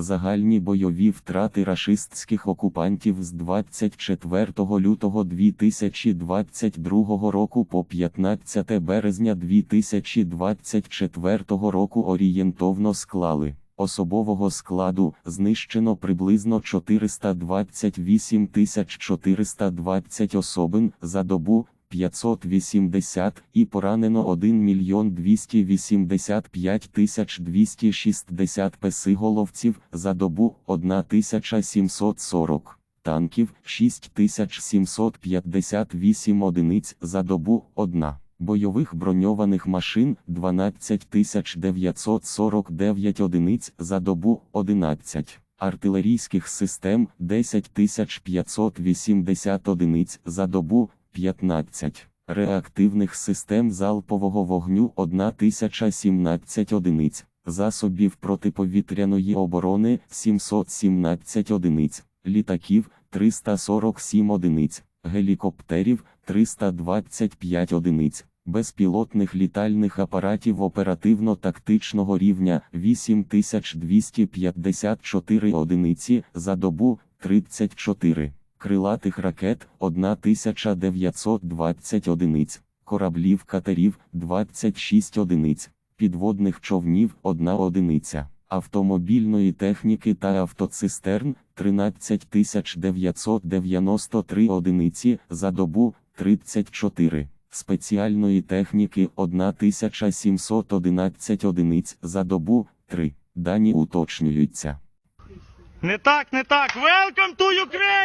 Загальні бойові втрати рашистських окупантів з 24 лютого 2022 року по 15 березня 2024 року орієнтовно склали. Особового складу знищено приблизно 428 420 особин за добу 580 і поранено 1 мільйон 285 тисяч 260 песиголовців за добу 1740 танків 6758 одиниць за добу 1. Бойових броньованих машин 12949 одиниць за добу 11. Артилерійських систем 10580 одиниць за добу 15. Реактивних систем залпового вогню 1017 одиниць. Засобів протиповітряної оборони 717 одиниць. Літаків 347 одиниць. Гелікоптерів 325 одиниць. Безпілотних літальних апаратів оперативно-тактичного рівня 8254 одиниці за добу 34. Крилатих ракет 1920 одиниць, кораблів катерів 26 одиниць, підводних човнів 1 одиниця, автомобільної техніки та автоцистерн 13993 одиниці за добу 34. Спеціальної техніки 1711 одиниць за добу 3. Дані уточнюються. Не так, не так. Welcome to Ukraine!